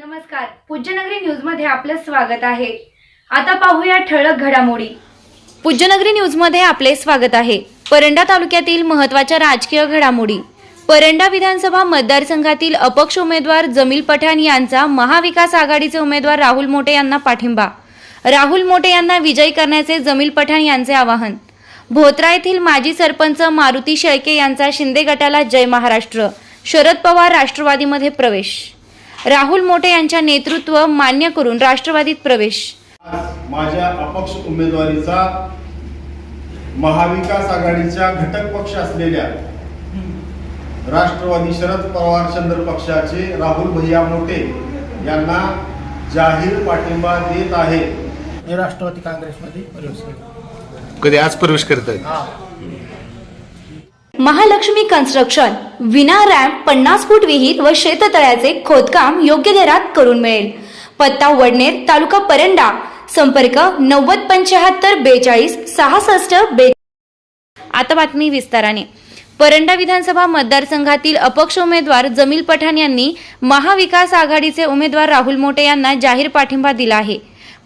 नमस्कार. पूज्यनगरी न्यूजमध्ये आपलं स्वागत आहे. आता पाहूया ठळक घडामोडी. पूज्यनगरी न्यूजमध्ये आपले स्वागत आहे. परंडा तालुक्यातील महत्त्वाच्या राजकीय घडामोडी. परंडा विधानसभा मतदारसंघातील अपक्ष उमेदवार जमील पठाण यांचा महाविकास आघाडीचे उमेदवार राहुल मोटे यांना पाठिंबा. राहुल मोटे यांना विजयी करण्याचे जमील पठाण यांचे आवाहन. भोत्रा येथील माजी सरपंच मारुती शेळके यांचा शिंदे गटाला जय महाराष्ट्र. शरद पवार राष्ट्रवादीमध्ये प्रवेश. राहुल मोटे यांच्या नेतृत्व मान्य करून राष्ट्रवादीत प्रवेश. आज माझ्या अपक्ष उमेदवारीचा महाविकास आघाडीच्या घटक पक्ष असलेल्या राष्ट्रवादी शरद पवार चंद्र पक्षाचे राहुल भैया मोटे यांना जाहीर पाठिंबा देत आहे राष्ट्रवादी काँग्रेसमध्ये प्रवेश केला. कधी आज प्रवेश करत आहेत हा. महालक्ष्मी कन्स्ट्रक्शन विना रॅम्प पन्नास फूट विहीर व शेततळ्याचे खोदकाम योग्य दरात करून मिळेल. पत्ता वडनेर तालुका परंडा. संपर्क नव्वद पंच्याहत्तर बेचाळीस सहासष्ट बे आता बातमी विस्ताराने. परंडा विधानसभा मतदारसंघातील अपक्ष उमेदवार जमील पठाण यांनी महाविकास आघाडीचे उमेदवार राहुल मोटे यांना जाहीर पाठिंबा दिला आहे.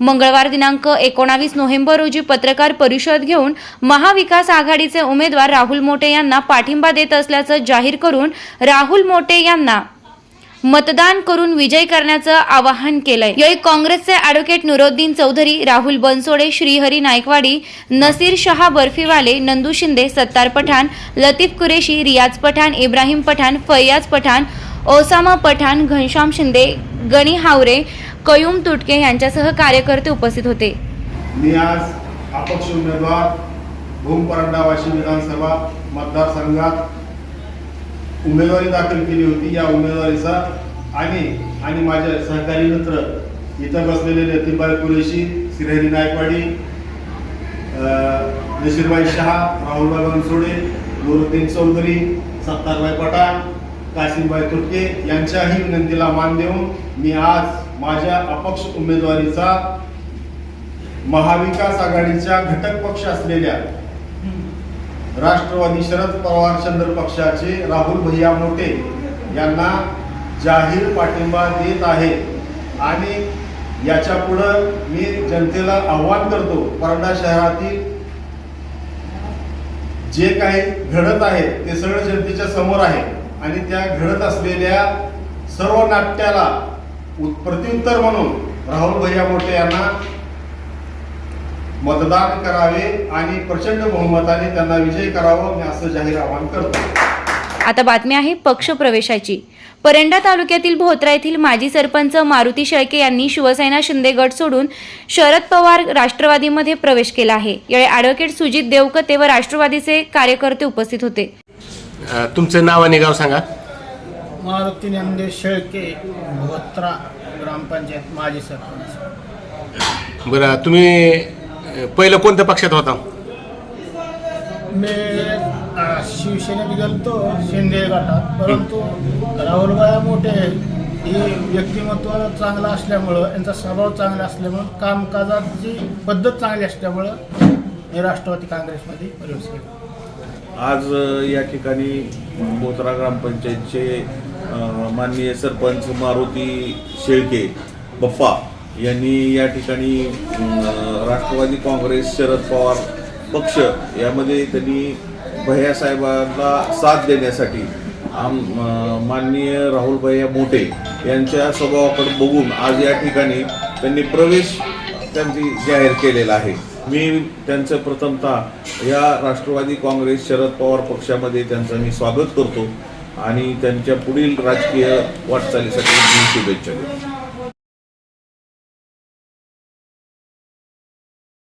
मंगळवार दिनांक एकोणावीस नोव्हेंबर रोजी पत्रकार परिषद घेऊन महाविकास आघाडीचे उमेदवार राहुल मोटे यांना पाठिंबा देत असल्याचं जाहीर करून राहुल मोटे यांना मतदान करून विजय करण्याचं आवाहन केलंय. यावेळी काँग्रेसचे अॅडव्होकेट नुरुद्दीन चौधरी राहुल बनसोडे श्रीहरी नायकवाडी नसीर शहा बर्फीवाले नंदू शिंदे सत्तार पठाण लतीफ कुरेशी रियाज पठाण इब्राहिम पठाण फैयाज पठाण ओसामा पठाण घनश्याम शिंदे गणी हावरे कयूम तुटके यांच्यासह कार्यकर्ते उपस्थित होते. मी आज अपक्ष उमेदवार भूम परंडा वाशिम विधानसभा मतदारसंघात उमेदवारी दाखल केली होती. या उमेदवारीचा आणि आणि माझे सहकारी मित्र इथं बसलेले लतीफबाई कुरेशी श्रीहरी नायकवाडी नशीरबाई शहा राहुलबाई बनसोडे नुरुद्दीन चौधरी सत्तारबाई पठाण कासिमबाई तुटके यांच्याही विनंतीला मान देऊन मी आज माझ्या अपक्ष उमेदवारीचा महाविकास आघाडीच्या घटक पक्ष असलेल्या राष्ट्रवादी शरद पवार चंद्र पक्षाचे राहुल भैया मोटे यांना जाहीर पाठिंबा देत आहे. आणि याच्या पुढं मी जनतेला आव्हान करतो परंडा शहरातील जे काही घडत आहे ते सगळं जनतेच्या समोर आहे. आणि त्या घडत असलेल्या सर्व नाट्याला प्रत्युत्तर म्हणून राहुल भैया मोटे यांना मतदान करावे आणि प्रचंड बहुमताने त्यांना विजय करावं मी असं जाहीर आवाहन करतो. आता बातमी आहे पक्ष प्रवेशाची. परंडा तालुक्यातील भोत्रा येथील माजी सरपंच मारुती शेळके यांनी शिवसेना शिंदे गट सोडून शरद पवार राष्ट्रवादीमध्ये प्रवेश केला आहे. यावेळी ॲडव्होकेट सुजित देवकते व राष्ट्रवादीचे कार्यकर्ते उपस्थित होते. तुमचं नाव आणि गाव सांगा. मारुती नंदे शेळके भोत्रा ग्रामपंचायत माजी सरपंच. बरं तुम्ही पहिलं कोणत्या पक्षात होता? मी अ, शिवसेनेत गेलतो शिंदे गटात. परंतु राहुलबाया मोठे ही व्यक्तिमत्व चांगलं असल्यामुळं यांचा स्वभाव चांगला असल्यामुळं कामकाजाची पद्धत चांगली असल्यामुळं मी राष्ट्रवादी काँग्रेसमध्ये प्रवेश केला. आज अ, या ठिकाणी बोत्रा ग्रामपंचायतचे माननीय सरपंच मारुती शेळके बप्पा यांनी या ठिकाणी राष्ट्रवादी काँग्रेस शरद पवार पक्ष यामध्ये त्यांनी भैयासाहेबांना साथ देण्यासाठी आम माननीय राहुल भैया मोठे यांच्या स्वभावाकडे बघून आज या ठिकाणी त्यांनी प्रवेश त्यांची जाहीर केलेला आहे. मी त्यांचं प्रथमतः या राष्ट्रवादी काँग्रेस शरद पवार पक्षामध्ये त्यांचं मी स्वागत करतो. आणि त्यांच्या पुढील राजकीय वाटचालीसाठी मी शुभेच्छा देतो.